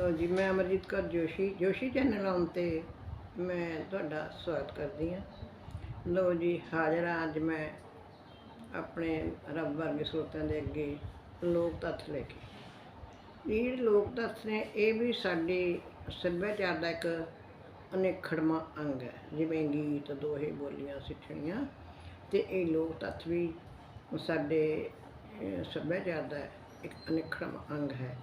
ਲੋ ਜੀ, ਮੈਂ ਅਮਰਜੀਤ ਕੌਰ ਜੋਸ਼ੀ ਜੋਸ਼ੀ ਚੈਨਲ ਆਉਣ ਤੇ ਮੈਂ ਤੁਹਾਡਾ ਸਵਾਗਤ ਕਰਦੀ ਹਾਂ। ਲੋ ਜੀ, ਹਾਜ਼ਰ ਹਾਂ, ਅੱਜ ਮੈਂ ਆਪਣੇ ਰੱਬ ਵਰਗੇ ਸਰੋਤਿਆਂ ਦੇ ਅੱਗੇ ਲੋਕ ਤੱਥ ਲੈ ਕੇ। ਇਹ ਲੋਕ ਤੱਥ ਨੇ, ਇਹ ਵੀ ਸਾਡੇ ਸੱਭਿਆਚਾਰ ਦਾ ਇੱਕ ਅਨਿਖੜਵਾਂ ਅੰਗ ਹੈ। ਜਿਵੇਂ ਗੀਤ, ਦੋਹੇ ਬੋਲੀਆਂ, ਸਿੱਠਣੀਆਂ, ਤੇ ਇਹ ਲੋਕ ਤੱਥ ਵੀ ਸਾਡੇ ਸੱਭਿਆਚਾਰ ਦਾ ਇੱਕ ਅਨਿਖੜਵਾਂ ਅੰਗ ਹੈ।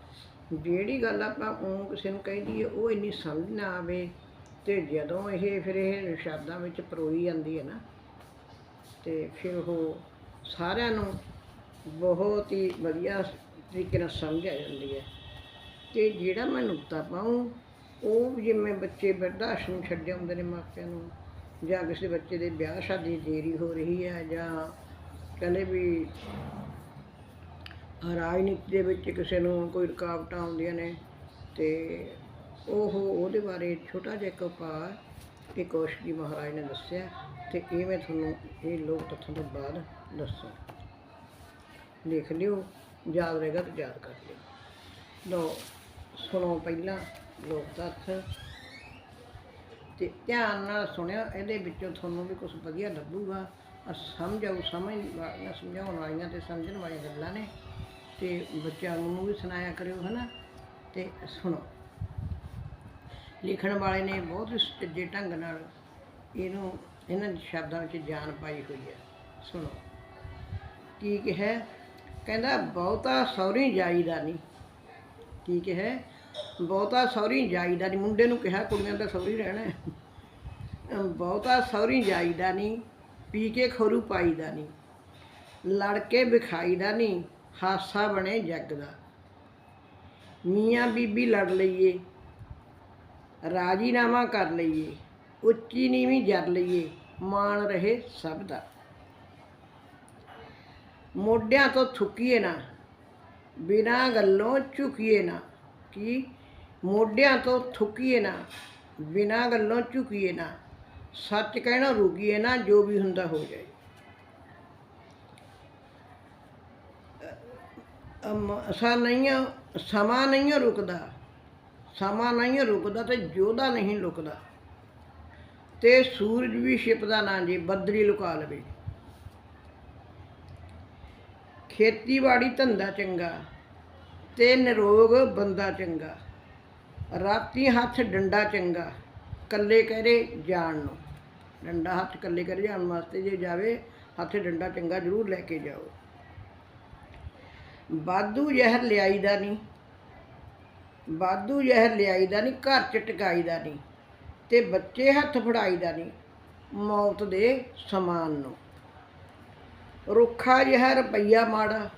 ਜਿਹੜੀ ਗੱਲ ਆਪਾਂ ਉਹ ਕਿਸੇ ਨੂੰ ਕਹਿੰਦੀ ਹੈ ਉਹ ਇੰਨੀ ਸਮਝ ਨਾ ਆਵੇ ਤੇ ਜਦੋਂ ਇਹ ਫਿਰ ਇਹ ਸ਼ਬਦਾਂ ਵਿੱਚ ਪਰੋਈ ਜਾਂਦੀ ਹੈ ਨਾ, ਤੇ ਫਿਰ ਉਹ ਸਾਰਿਆਂ ਨੂੰ ਬਹੁਤ ਹੀ ਵਧੀਆ ਤਰੀਕੇ ਨਾਲ ਸਮਝ ਆ ਜਾਂਦੀ ਹੈ। ਤੇ ਜਿਹੜਾ ਮੈਂ ਨੁਕਤਾ ਪਾਉਂ, ਉਹ ਜਿਵੇਂ ਬੱਚੇ ਬਿਰਧ ਆਸ਼ਰਮ ਛੱਡੇ ਆਉਂਦੇ ਨੇ ਮਾਪਿਆਂ ਨੂੰ, ਜਾਂ ਕਿਸੇ ਬੱਚੇ ਦੇ ਵਿਆਹ ਸ਼ਾਦੀ ਦੇਰੀ ਹੋ ਰਹੀ ਹੈ, ਜਾਂ ਕਹਿੰਦੇ ਵੀ ਰਾਜਨੀਤੀ ਦੇ ਵਿੱਚ ਕਿਸੇ ਨੂੰ ਕੋਈ ਰੁਕਾਵਟਾਂ ਆਉਂਦੀਆਂ ਨੇ ਤੇ ਉਹ ਉਹਦੇ ਬਾਰੇ ਛੋਟਾ ਜਿਹਾ ਇੱਕ ਉਪਾਅ ਇਹ ਕੌਸ਼ਿਕ ਜੀ ਮਹਾਰਾਜ ਨੇ ਦੱਸਿਆ ਤੇ ਇਹ ਮੈਂ ਤੁਹਾਨੂੰ ਇਹ ਲੋਕ ਤੱਥਾਂ ਤੋਂ ਬਾਅਦ ਦੱਸਾਂ। ਲਿਖ ਲਿਓ, ਯਾਦ ਰਹੇਗਾ ਤਾਂ ਯਾਦ ਕਰ ਲਿਓ। ਲੋ ਸੁਣੋ ਪਹਿਲਾਂ ਲੋਕ ਤੱਥ ਤੇ ਧਿਆਨ ਨਾਲ ਸੁਣਿਓ, ਇਹਦੇ ਵਿੱਚੋਂ ਤੁਹਾਨੂੰ ਵੀ ਕੁਝ ਵਧੀਆ ਲੱਭੂਗਾ। ਸਮਝ ਆਊ ਸਮਝ ਵਾਲੀਆਂ ਸਮਝਾਉਣ ਵਾਲੀਆਂ ਤੇ ਸਮਝਣ ਵਾਲੀਆਂ ਗੱਲਾਂ ਨੇ। ਤੇ ਬੱਚਿਆਂ ਨੂੰ ਵੀ ਸੁਣਾਇਆ ਕਰਿਓ, ਹਨਾ? ਤੇ ਸੁਣੋ। ਲਿਖਣ ਵਾਲੇ ਨੇ ਬਹੁਤ ਹੀ ਸੁਚੱਜੇ ਢੰਗ ਨਾਲ ਇਹਨੂੰ, ਇਹਨਾਂ ਸ਼ਬਦਾਂ ਵਿੱਚ ਜਾਨ ਪਾਈ ਹੋਈ ਹੈ। ਸੁਣੋ। ਕੀ ਕਿਹਾ? ਕਹਿੰਦਾ, ਬਹੁਤਾ ਸੌਰੀ ਜਾਈਦਾ ਨਹੀਂ। ਕੀ ਕਿਹਾ? ਬਹੁਤਾ ਸੌਰੀ ਜਾਈਦਾ ਨਹੀਂ। ਮੁੰਡੇ ਨੂੰ ਕਿਹਾ, ਕੁੜੀਆਂ ਦਾ ਸੌਰੀ ਰਹਿਣਾ ਬਹੁਤਾ ਸੌਰੀ ਜਾਈਦਾ ਨਹੀਂ, ਪੀ ਕੇ ਖਰੂ ਪਾਈਦਾ ਨਹੀਂ। ਲੜ ਕੇ ਵਿਖਾਈਦਾ ਨਹੀਂ। ਹਾਸਾ ਬਣੇ ਜੱਗ ਦਾ। ਮੀਆਂ ਬੀਬੀ ਲੜ ਲਈਏ, ਰਾਜੀਨਾਮਾ ਕਰ ਲਈਏ, ਉੱਚੀ ਨੀਵੀਂ ਜਰ ਲਈਏ, ਮਾਣ ਰਹੇ ਸਭ ਦਾ। ਮੋਢਿਆਂ ਤੋਂ ਥੁੱਕੀਏ ਨਾ, ਬਿਨਾਂ ਗੱਲੋਂ ਝੁਕੀਏ ਨਾ, ਕੀ ਮੋਢਿਆਂ ਤੋਂ ਥੁੱਕੀਏ ਨਾ, ਬਿਨਾਂ ਗੱਲੋਂ ਝੁਕੀਏ ਨਾ, ਸੱਚ ਕਹਿਣਾ ਰੁਕੀਏ ਨਾ, ਜੋ ਵੀ ਹੁੰਦਾ ਹੋ ਜਾਏ। ਅਸਾ ਨਹੀਂ, ਸਮਾਂ ਨਹੀਂ ਰੁਕਦਾ। ਸਮਾਂ ਨਹੀਂ ਰੁਕਦਾ ਤੇ ਜੋਧਾ ਨਹੀਂ ਲੁਕਦਾ। ਤੇ ਸੂਰਜ ਵੀ ਛਿਪਦਾ ਨਾ ਜੀ, ਬੱਦਰੀ ਲੁਕਾ ਲਵੇ। ਖੇਤੀਬਾੜੀ ਧੰਦਾ ਚੰਗਾ ਤੇ ਨਿਰੋਗ ਬੰਦਾ ਚੰਗਾ। ਰਾਤੀ ਹੱਥ ਡੰਡਾ ਚੰਗਾ ਕੱਲੇ ਕਰੇ ਜਾਣ ਨੂੰ। ਡੰਡਾ ਹੱਥ ਕੱਲੇ ਕਰੇ ਜਾਣ ਵਾਸਤੇ ਜੇ ਜਾਵੇ, ਹੱਥ ਡੰਡਾ ਚੰਗਾ ਜ਼ਰੂਰ ਲੈ ਕੇ ਜਾਓ। ਬਾਦੂ ਜ਼ਹਿਰ ਲਿਆਈਦਾ ਨਹੀਂ। ਬਾਦੂ ਜ਼ਹਿਰ ਲਿਆਈਦਾ ਨਹੀਂ, ਘਰ ਚ ਟਿਕਾਈਦਾ ਨਹੀਂ ਤੇ ਬੱਚੇ ਹੱਥ ਫੜਾਈਦਾ ਨਹੀਂ ਮੌਤ ਦੇ ਸਮਾਨ ਨੂੰ। ਰੁੱਖਾ ਜਿਹਾ ਰੁਪਈਆ ਮਾੜਾ,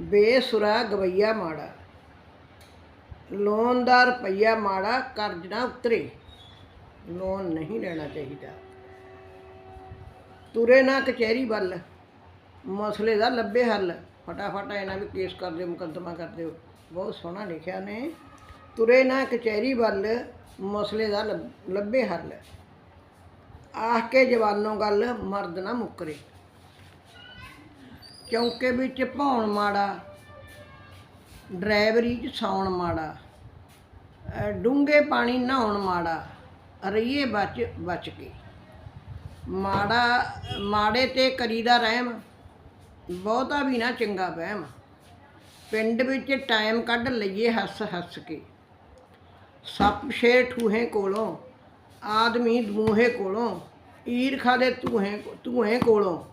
ਬੇਸੁਰਾ ਗਵਈਆ ਮਾੜਾ, ਲੋਨ ਦਾ ਰੁਪਈਆ ਮਾੜਾ, ਕਰਜ਼ ਨਾ ਉਤਰੇ। ਲੋਨ ਨਹੀਂ ਲੈਣਾ ਚਾਹੀਦਾ। ਤੁਰੇ ਨਾ ਕਚਹਿਰੀ ਵੱਲ, ਮਸਲੇ ਦਾ ਲੱਭੇ ਹੱਲ। ਫਟਾਫਟ ਇਹਨਾਂ ਵੀ ਕੇਸ ਕਰ ਦਿਓ, ਮੁਕੱਦਮਾ ਕਰ ਦਿਓ। ਬਹੁਤ ਸੋਹਣਾ ਲਿਖਿਆ ਨੇ। ਤੁਰੇ ਨਾ ਕਚਹਿਰੀ ਵੱਲ, ਮਸਲੇ ਦਾ ਲੱਭ- ਲੱਭੇ ਹੱਲ। ਆਖ ਕੇ ਜਵਾਨੋਂ ਗੱਲ, ਮਰਦ ਨਾ ਮੁੱਕਰੇ। ਚੌਂਕੇ ਵਿੱਚ ਭੌਣ ਮਾੜਾ, ਡਰਾਈਵਰੀ 'ਚ ਸੌਣ ਮਾੜਾ। ਡੂੰਘੇ ਪਾਣੀ ਨਹਾਉਣ ਮਾੜਾ, ਰਹੀਏ ਬਚ ਬਚ ਕੇ। ਮਾੜਾ, ਮਾੜੇ ਤੇ ਕਰੀਦਾ ਰਹਿਮ। ਬਹੁਤਾ ਵੀ ਨਾ ਚੰਗਾ ਵਹਿਮ। ਪਿੰਡ ਵਿੱਚ ਟਾਈਮ ਕੱਢ ਲਈਏ ਹੱਸ ਹੱਸ ਕੇ। ਸੱਪ ਸ਼ੇਰ ਠੂਹੇ ਕੋਲੋਂ, ਆਦਮੀ ਦੂਹੇ ਕੋਲੋਂ, ਈਰਖਾ ਦੇ ਧੂਹੇ ਧੂਹੇ ਕੋਲੋਂ,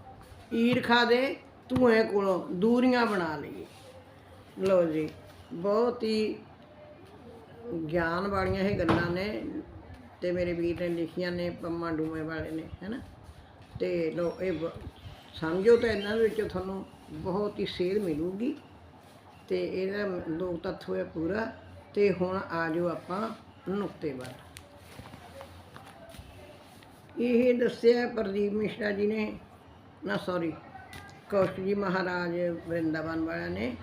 ਈਰਖਾ ਦੇ ਧੂਹੇ ਕੋਲੋਂ ਦੂਰੀਆਂ ਬਣਾ ਲਈਏ। ਲਓ ਜੀ, ਬਹੁਤ ਹੀ ਗਿਆਨ ਵਾਲੀਆਂ ਇਹ ਗੱਲਾਂ ਨੇ ਤੇ ਮੇਰੇ ਵੀਰ ਨੇ ਲਿਖੀਆਂ ਨੇ ਪੰਮਾ ਡੂਮੇ ਵਾਲੇ ਨੇ, ਹੈਨਾ? ਤੇ ਲੋ ਇਹ ਬ- ਸਮਝੋ ਤਾਂ ਇਹਨਾਂ ਦੇ ਵਿੱਚੋਂ ਤੁਹਾਨੂੰ ਬਹੁਤ ਹੀ ਸੇਧ ਮਿਲੂਗੀ ਤੇ ਇਹਦਾ ਲੋਕ ਤੱਥ ਹੋਇਆ ਪੂਰਾ ਤੇ ਹੁਣ ਆ ਜਾਓ ਆਪਾਂ ਨੁਕਤੇ ਵੱਲ। ਇਹ ਦੱਸਿਆ ਪ੍ਰਦੀਪ ਮਿਸ਼ਰਾ ਜੀ ਨੇ, ਨਾ ਸੌਰੀ ਕੌਸ਼ਟ ਜੀ ਮਹਾਰਾਜ ਵਰਿੰਦਾਵਨ ਵਾਲਿਆਂ ਨੇ।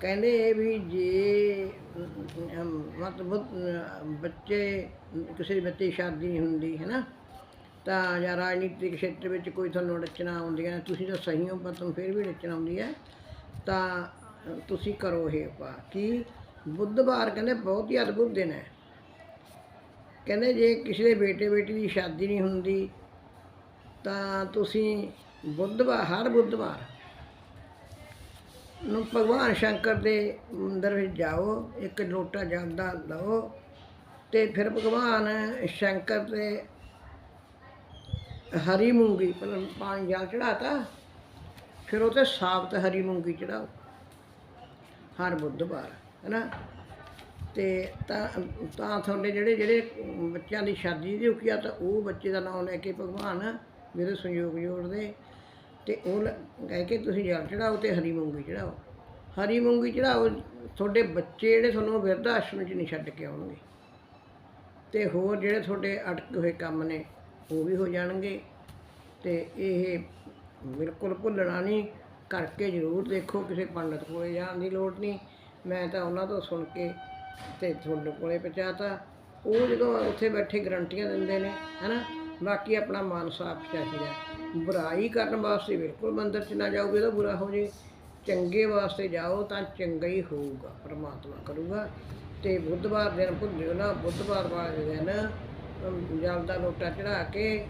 ਕਹਿੰਦੇ ਵੀ ਜੇ ਮਤਲਬ ਬੱਚੇ, ਕਿਸੇ ਬੱਚੇ ਸ਼ਾਦੀ ਨਹੀਂ ਹੁੰਦੀ ਹੈ ਨਾ ਤਾਂ ਜਾਂ ਰਾਜਨੀਤਿਕ ਖੇਤਰ ਵਿੱਚ ਕੋਈ ਤੁਹਾਨੂੰ ਰਚਨਾ ਆਉਂਦੀਆਂ, ਤੁਸੀਂ ਤਾਂ ਸਹੀ ਹੋ, ਪਰ ਤੁਹਾਨੂੰ ਫਿਰ ਵੀ ਰਚਨਾ ਆਉਂਦੀ ਹੈ। ਤਾਂ ਤੁਸੀਂ ਕਰੋ ਇਹ ਉਪਾਅ ਕਿ ਬੁੱਧਵਾਰ ਕਹਿੰਦੇ ਬਹੁਤ ਹੀ ਅਦਭੁਤ ਦਿਨ ਹੈ। ਕਹਿੰਦੇ ਜੇ ਕਿਸੇ ਦੇ ਬੇਟੇ ਬੇਟੀ ਦੀ ਸ਼ਾਦੀ ਨਹੀਂ ਹੁੰਦੀ, ਤਾਂ ਤੁਸੀਂ ਬੁੱਧਵਾਰ, ਹਰ ਬੁੱਧਵਾਰ ਨੂੰ ਭਗਵਾਨ ਸ਼ੰਕਰ ਦੇ ਮੰਦਰ ਵਿੱਚ ਜਾਓ, ਇੱਕ ਲੋਟਾ ਜਲ ਲਓ ਤੇ ਫਿਰ ਭਗਵਾਨ ਸ਼ੰਕਰ ਤੇ ਹਰੀ ਮੂੰਗੀ, ਪਹਿਲਾਂ ਪਾਣੀ ਜਲ ਚੜਾਤਾ ਫਿਰ ਉਹ ਤੇ ਸਾਬਤ ਹਰੀ ਮੂੰਗੀ ਚੜਾਓ ਹਰ ਬੁੱਧਵਾਰ, ਹੈਨਾ? ਤੇ ਤਾਂ ਤਾਂ ਤੁਹਾਡੇ ਜਿਹੜੇ ਜਿਹੜੇ ਬੱਚਿਆਂ ਦੀ ਸ਼ਾਦੀ ਦੀ ਰੁਕੀ ਆ, ਤਾਂ ਉਹ ਬੱਚੇ ਦਾ ਨਾਮ ਲੈ ਕੇ ਭਗਵਾਨ ਮੇਰੇ ਸੰਯੋਗ ਜੋੜਦੇ, ਤੇ ਉਹ ਲ- ਕਹਿ ਕੇ ਤੁਸੀਂ ਜਲ ਚੜਾਓ ਤੇ ਹਰੀ ਮੂੰਗੀ ਚੜਾਓ ਹਰੀ ਮੂੰਗੀ ਚੜਾਓ ਤੁਹਾਡੇ ਬੱਚੇ ਜਿਹੜੇ ਤੁਹਾਨੂੰ ਬਿਰਧ ਆਸ਼ਰਮ 'ਚ ਨਹੀਂ ਛੱਡ ਕੇ ਆਉਣਗੇ। ਤੇ ਹੋਰ ਜਿਹੜੇ ਤੁਹਾਡੇ ਅਟਕੇ ਹੋਏ ਕੰਮ ਨੇ ਉਹ ਵੀ ਹੋ ਜਾਣਗੇ ਤੇ ਇਹ ਬਿਲਕੁਲ ਭੁੱਲਣਾ ਨਹੀਂ, ਕਰਕੇ ਜ਼ਰੂਰ ਦੇਖੋ ਕਿਸੇ ਪੰਡਤ ਕੋਲੇ ਜਾਣ ਦੀ ਲੋੜ ਨਹੀਂ। ਮੈਂ ਤਾਂ ਉਹਨਾਂ ਤੋਂ ਸੁਣ ਕੇ ਤੇ ਤੁਹਾਡੇ ਕੋਲੇ ਪਹੁੰਚਾਤਾ। ਉਹ ਜਦੋਂ ਉੱਥੇ ਬੈਠੇ ਗਰੰਟੀਆਂ ਦਿੰਦੇ ਨੇ, ਹਨਾ? ਬਾਕੀ ਆਪਣਾ ਮਨ ਸਾਫ਼ ਚਾਹੀਦਾ। ਬੁਰਾਈ ਕਰਨ ਵਾਸਤੇ ਬਿਲਕੁਲ ਮੰਦਰ 'ਚ ਨਾ ਜਾਓ ਵੀ ਉਹਦਾ ਬੁਰਾ ਹੋ ਜੇ। ਚੰਗੇ ਵਾਸਤੇ ਜਾਓ ਤਾਂ ਚੰਗਾ ਹੀ ਹੋਊਗਾ, ਪਰਮਾਤਮਾ ਕਰੂਗਾ। ਤੇ ਬੁੱਧਵਾਰ ਦਿਨ ਭੁੱਲਿਓ ਨਾ, ਬੁੱਧਵਾਰ ਵਾਲੇ ਦਿਨ ਜਲ ਦਾ ਲੋਟਾ ਚੜਾ ਕੇ